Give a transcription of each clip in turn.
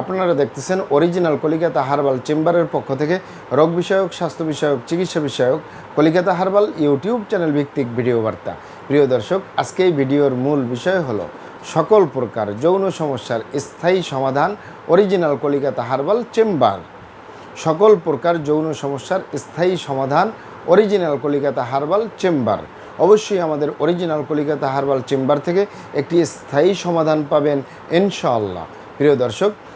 আপনারা দেখতেছেন original Calcutta herbal চেম্বারের পক্ষ থেকে রোগ বিষয়ক, স্বাস্থ্য বিষয়ক, চিকিৎসা বিষয়ক কলিকাতা হারবাল ইউটিউব চ্যানেল ভিত্তিক ভিডিও বার্তা। প্রিয় দর্শক, আজকে এই ভিডিওর মূল বিষয় হলো সকল প্রকার যৌন সমস্যার স্থায়ী সমাধান অরিজিনাল কলিকাতা হারবাল চেম্বার। সকল প্রকার যৌন সমস্যার স্থায়ী সমাধান অরিজিনাল কলিকাতা হারবাল চেম্বার। অবশ্যই আমাদের অরিজিনাল কলিকাতা হারবাল চেম্বার থেকে একটি স্থায়ী সমাধান পাবেন ইনশাআল্লাহ। প্রিয় দর্শক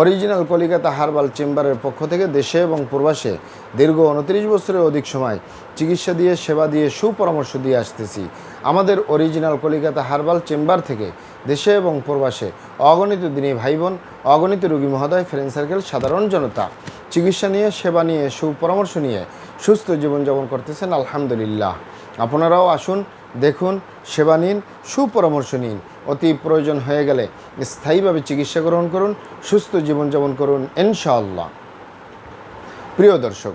অরিজিনাল কলিকাতা হার্বাল চেম্বারের পক্ষ থেকে দেশে এবং প্রবাসে দীর্ঘ উনত্রিশ বছরের অধিক সময় চিকিৎসা দিয়ে, সেবা দিয়ে, সুপরামর্শ দিয়ে আসতেছি। আমাদের অরিজিনাল কলিকাতা হার্বাল চেম্বার থেকে দেশে এবং প্রবাসে অগণিত দিনী ভাই বোন অগণিত রোগী মহোদয় ফ্রেন্ড সার্কেল সাধারণ জনতা। চিকিৎসা নিয়ে, সেবা নিয়ে, সুপরামর্শ নিয়ে সুস্থ জীবনযাপন করতেছেন, আলহামদুলিল্লাহ। আপনারাও আসুন, দেখুন, সেবা নিন, সুপরামর্শ নিন। অতি প্রয়োজন হয়ে গেলে স্থায়ীভাবে চিকিৎসা গ্রহণ করুন সুস্থ জীবনযাপন করুন ইনশাআল্লাহ। প্রিয় দর্শক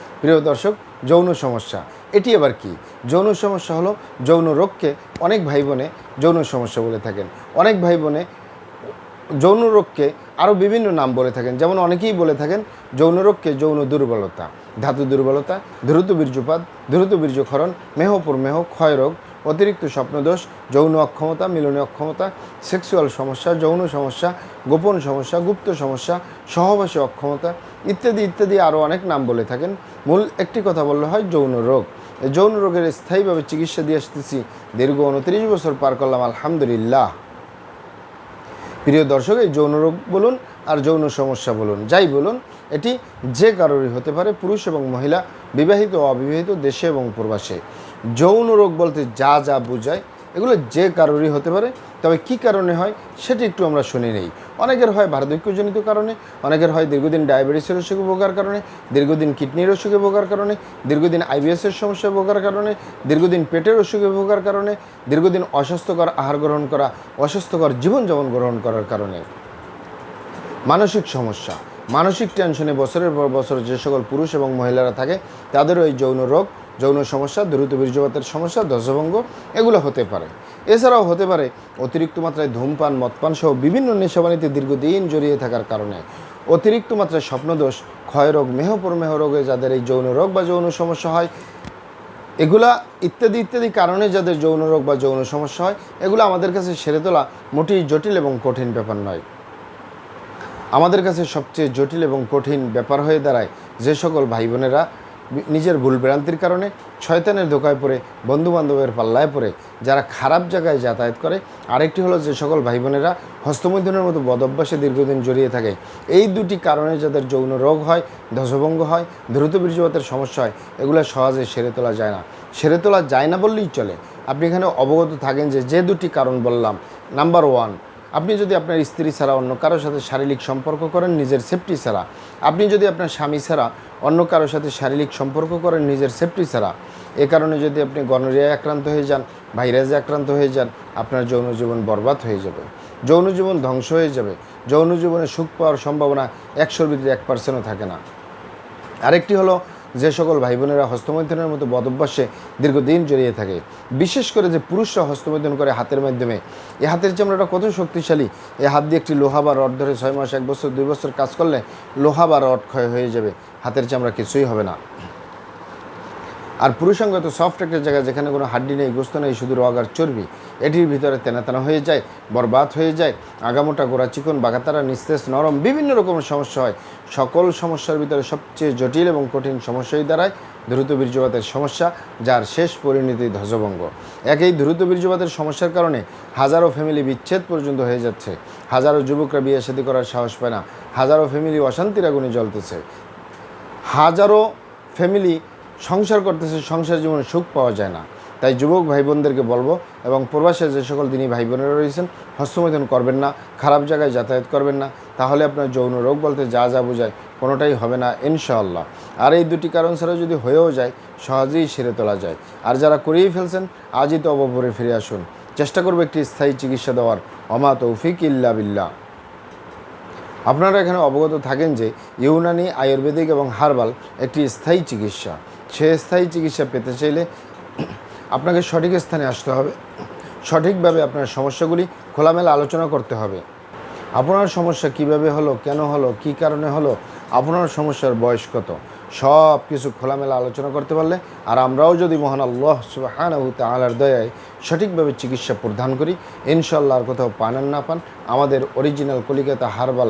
প্রিয় দর্শক, যৌন সমস্যা। এটি আবার কি? যৌন সমস্যা হলো যৌন রোগকে অনেক ভাই বোনে যৌন সমস্যা বলে থাকেন। অনেক ভাই বোনে যৌন রোগকে আরও বিভিন্ন নাম বলে থাকেন। যেমন অনেকেই বলে থাকেন, যৌন রোগকে যৌন দুর্বলতা। ধাতু দুর্বলতা দ্রুত বীর্যপাত দ্রুত বীর্যক্ষরণ মেহপুর মেহ ক্ষয় রোগ অতিরিক্ত স্বপ্নদোষ, যৌন অক্ষমতা, মিলনে অক্ষমতা, সেক্সুয়াল সমস্যা, যৌন সমস্যা, গোপন সমস্যা, গুপ্ত সমস্যা, সহবাসী অক্ষমতা ইত্যাদি ইত্যাদি আরও অনেক নাম বলে থাকেন। মূল একটি কথা বললে হয় যৌন রোগ। যৌন রোগের স্থায়ীভাবে চিকিৎসা দিয়ে আসতেছি। দীর্ঘ উনত্রিশ বছর পার করলাম, আলহামদুলিল্লাহ। প্রিয় দর্শক, এই যৌন রোগ বলুন আর যৌন সমস্যা বলুন, যাই বলুন, এটি যে কারোরই হতে পারে, পুরুষ এবং মহিলা, বিবাহিত অবিবাহিত, দেশে এবং প্রবাসে। যৌন রোগ বলতে যা যা বোঝায়, এগুলো যে কারোরই হতে পারে, তবে কি কারণে হয় সেটি একটু আমরা শুনে নেই। অনেকের হয় বার্ধক্যজনিত কারণে, অনেকের হয় দীর্ঘদিন ডায়াবেটিসের অসুখে ভোগার কারণে, দীর্ঘদিন কিডনির অসুখে ভোগার কারণে, দীর্ঘদিন আইবিএসের সমস্যায় ভোগার কারণে, দীর্ঘদিন পেটের অসুখে ভোগার কারণে, দীর্ঘদিন অস্বাস্থ্যকর আহার গ্রহণ করা, অস্বাস্থ্যকর জীবনযাপন গ্রহণ করার কারণে। মানসিক সমস্যা, মানসিক টেনশনে বছরের পর বছর যে সকল পুরুষ এবং মহিলারা থাকে, তাদেরও এই যৌন রোগ যৌন সমস্যা, দ্রুত বীর্যপাতের সমস্যা দশভঙ্গ এগুলো হতে পারে। এছাড়াও হতে পারে অতিরিক্ত মাত্রায় ধূমপান মদপান সহ বিভিন্ন নেশাবানিতে দীর্ঘদিন জড়িয়ে থাকার কারণে। অতিরিক্ত মাত্রায় স্বপ্নদোষ, ক্ষয়রোগ মেহপ্রমেহ রোগে যাদের এই যৌন রোগ বা যৌন সমস্যা হয়, এগুলা ইত্যাদি ইত্যাদি কারণে যাদের যৌন রোগ বা যৌন সমস্যা হয়, এগুলো আমাদের কাছে সেরে তোলা মোটেই জটিল এবং কঠিন ব্যাপার নয়। আমাদের কাছে সবচেয়ে জটিল এবং কঠিন ব্যাপার হয়ে দাঁড়ায় যে সকল ভাই বোনেরা নিজের ভুল ভ্রান্তির কারণে শয়তানের ধোকায় পড়ে, বন্ধুবান্ধবের পাল্লায় পড়ে, যারা খারাপ জায়গায় যাতায়াত করে। আরেকটি হলো যে সকল ভাই বোনেরা হস্তমৈথুনের মতো বদভ্যাসে দীর্ঘদিন জড়িয়ে থাকে। এই দুটি কারণে যাদের যৌন রোগ হয় ধ্বজভঙ্গ হয়, দ্রুত বীর্যপাতের সমস্যা হয়, এগুলো সহজে সেরে তোলা যায় না। সেরে তোলা যায় না বললেই চলে। আপনি এখানে অবগত থাকেন যে যে দুটি কারণ বললাম। নাম্বার ওয়ান আপনি যদি আপনার স্ত্রী ছাড়া অন্য কারোর সাথে শারীরিক সম্পর্ক করেন, নিজের সেফটি ছাড়া। আপনি যদি আপনার স্বামী ছাড়া অন্য কারোর সাথে শারীরিক সম্পর্ক করেন, নিজের সেফটি ছাড়া। এ কারণে যদি আপনি গনোরিয়ায় আক্রান্ত হয়ে যান, ভাইরাসে আক্রান্ত হয়ে যান, আপনার যৌন জীবন বরবাদ হয়ে যাবে। যৌন জীবন ধ্বংস হয়ে যাবে। যৌন জীবনে সুখ পাওয়ার সম্ভাবনা একশোর ভিতরে এক পার্সেন্টও থাকে না। আরেকটি হলো যে সকল ভাই বোনেরা হস্তমৈথনের মতো বদভ্যাসে দীর্ঘদিন জড়িয়ে থাকে, বিশেষ করে যে পুরুষরা হস্তমৈথন করে হাতের মাধ্যমে এই হাতের চামড়াটা কত শক্তিশালী। এ হাত দিয়ে একটি লোহা বা রড ধরে ছয় মাস, এক বছর, দুই বছর কাজ করলে লোহা বা রড ক্ষয় হয়ে যাবে, হাতের চামড়া কিছুই হবে না। আর পুরুষাঙ্গ তো সফট একটা জায়গা যেখানে কোনো হাড্ডি নেই, গোস্ত নেই, শুধু রগ আর চর্বি, এটির ভিতরে তেনা তেনা হয়ে যায়, বরবাদ হয়ে যায়, আগামোটা গোড়া চিকন, বাগাতারা, নিস্তেজ, নরম, বিভিন্ন রকমের সমস্যা হয়। সকল সমস্যার ভিতরে সবচেয়ে জটিল এবং কঠিন সমস্যাই দাঁড়ায় দ্রুত বীর্যপাতের সমস্যা, যার শেষ পরিণতি ধ্বজভঙ্গ। একই দ্রুত বীর্যপাতের সমস্যার কারণে হাজারো ফ্যামিলি বিচ্ছেদ পর্যন্ত হয়ে যাচ্ছে। হাজারো যুবকরা বিয়ে শাদী করার সাহস পায় না। হাজারো ফ্যামিলি অশান্তির আগুনে জ্বলতেছে। হাজারো ফ্যামিলি সংসার করতেছে, সংসার জীবনে সুখ পাওয়া যায় না। তাই যুবক ভাই বোনদেরকে বলব এবং প্রবাসে যে সকল দিনই ভাই বোনেরা রয়েছেন, হস্তমৈথুন করবেন না, খারাপ জায়গায় যাতায়াত করবেন না, তাহলে আপনার যৌন রোগ বলতে যা যা বোঝায় কোনোটাই হবে না, ইনশাআল্লাহ। আর এই দুটি কারণ ছাড়া যদি হয়েও যায়, সহজেই সেরে তোলা যায়। আর যারা করিয়েই ফেলছেন, আজই তো অবপরে ফিরে আসুন। চেষ্টা করব একটি স্থায়ী চিকিৎসা দেওয়ার। অমা তৌফিক ইল্লা বিল্লাহ। আপনারা এখানে অবগত থাকেন যে, ইউনানি, আয়ুর্বেদিক এবং হার্বাল একটি স্থায়ী চিকিৎসা। স্থায়ী চিকিৎসা পেতে চাইলে আপনাকে সঠিক স্থানে আসতে হবে। সঠিকভাবে আপনার সমস্যাগুলি খোলামেলা আলোচনা করতে হবে। আপনার সমস্যা কীভাবে হলো, কেন হলো, কি কারণে হলো, আপনার সমস্যার বয়স কত সব কিছু খোলামেলা আলোচনা করতে পারলে আর আমরাও যদি মহান আল্লাহ সুবাহানহু তালার দয়ায় সঠিকভাবে চিকিৎসা প্রদান করি ইনশাল্লাহ আর কোথাও পান আর না পান, আমাদের অরিজিনাল কলিকাতা হার্বাল